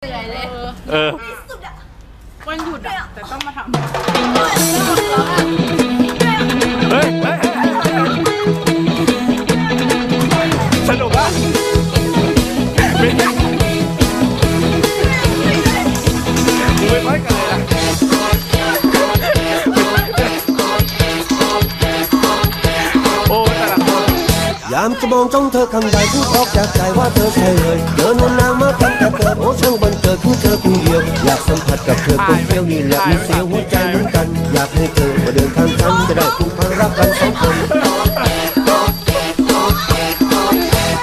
เหนื่อยเลยเออ สุดอะวันหยุดอะแต่ต้องมาทำเฮ้ยเฮ้ยเฮ้ยเฮ้ยเฮ้ยสนุกอะ ยามจะมองจ้องเธอคำใดพูดออกจากใจว่าเธอใช่เลยเดินวนนางมาตั้งแต่เกิดโอ้ช่างบันเกิดของเธอคนเดียว อยากสัมผัสกับเธอคนเดียวนี่แหละมีเสียวหัวใจเหมือนกัน อยากให้เธอมาเดินข้างฉันจะได้ผูกพันรักกันสองคน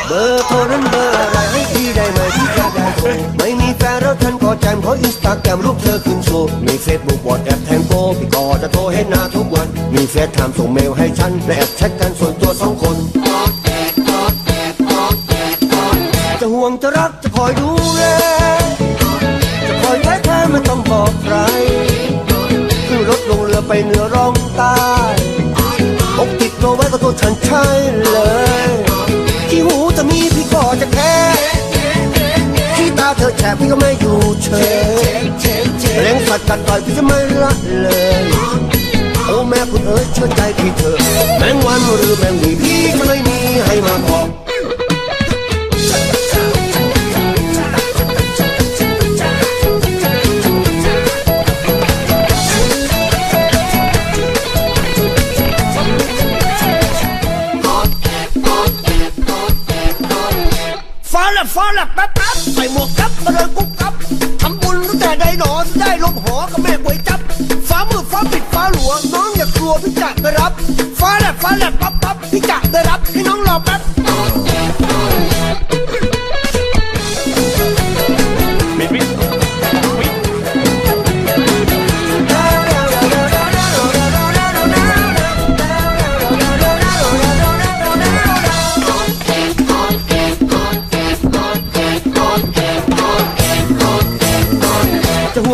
เบอร์โทรนั้นเบอร์อะไรให้พี่ได้ไหมพี่จะได้โทรไม่มีแฟนแล้วฉันก็แจมขออินสตาแกรมรูปเธอขึ้นโชว์มีเฟซบุ๊กวอทแอปแทงโกพี่ก็จะโทรให้หน้าทุกวัน มีเฟซไทม์ส่งเมลให้ฉันและแอบแชทกันส่วนตัวสองคน ไว้ก็ตัวฉันใช่เลยที่หูจะมีพี่ก็จะแค่ที่ตาเธอแฉะพี่ก็ไม่อยู่เฉยแรงสัตว์กัดต่อยพี่จะไม่ละเลยโอ้แม่คุณเอ๋ยเชื่อใจพี่เถอะแมงวันหรือแมงวีพี่ก็ไม่ ละฟ้าและแป๊บแป๊บใส่หมวกกับมาเดินกุ๊บกับทำบุญตั้งแต่ได้หนอได้ลมหอกับแม่ก๋วยจับ ฟ้ามืดฟ้าปิดฟ้าหลวงน้องอย่ากลัวพี่จะไปรับ ฟ้าและฟ้าและปั๊บปั๊บพี่จะไปรั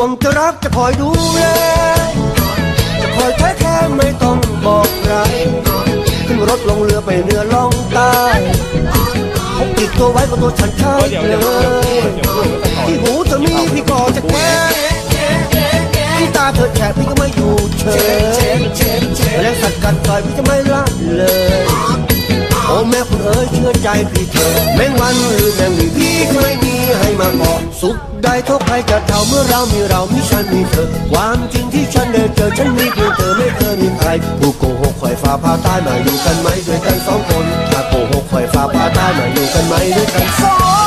วงจะรักจะคอยดูแลจะคอยแท้แค่ไม่ต้องบอกใครขึ้นรถลงเรือไปเหนือล่องใต้พกติดตัวไว้ก็ตัวฉันใช่เดี๋ยวเลยที่หูจะมีพี่ก็จะแค่ที่ตาเธอแฉะพี่ก็ไม่อยู่เฉยแรงสัตว์กัดต่อยพี่จะไม่ละเลยโอ้แม่คุณเอ๋ยเชื่อใจพี่เถอะแมงวันหรือแมงวีพี่ สุขได้เท่าใครจะเท่าเมื่อเรามีเรามีฉันมีเธอความจริงที่ฉันได้เจอฉันมีเพียงเธอไม่เคยมีใครผู้โกหกคอยฟ้าพาตายมาอยู่กันไหมด้วยกันสองคนถ้าโกหกคอยฟ้าพาตายมาอยู่กันไหมด้วยกันสอง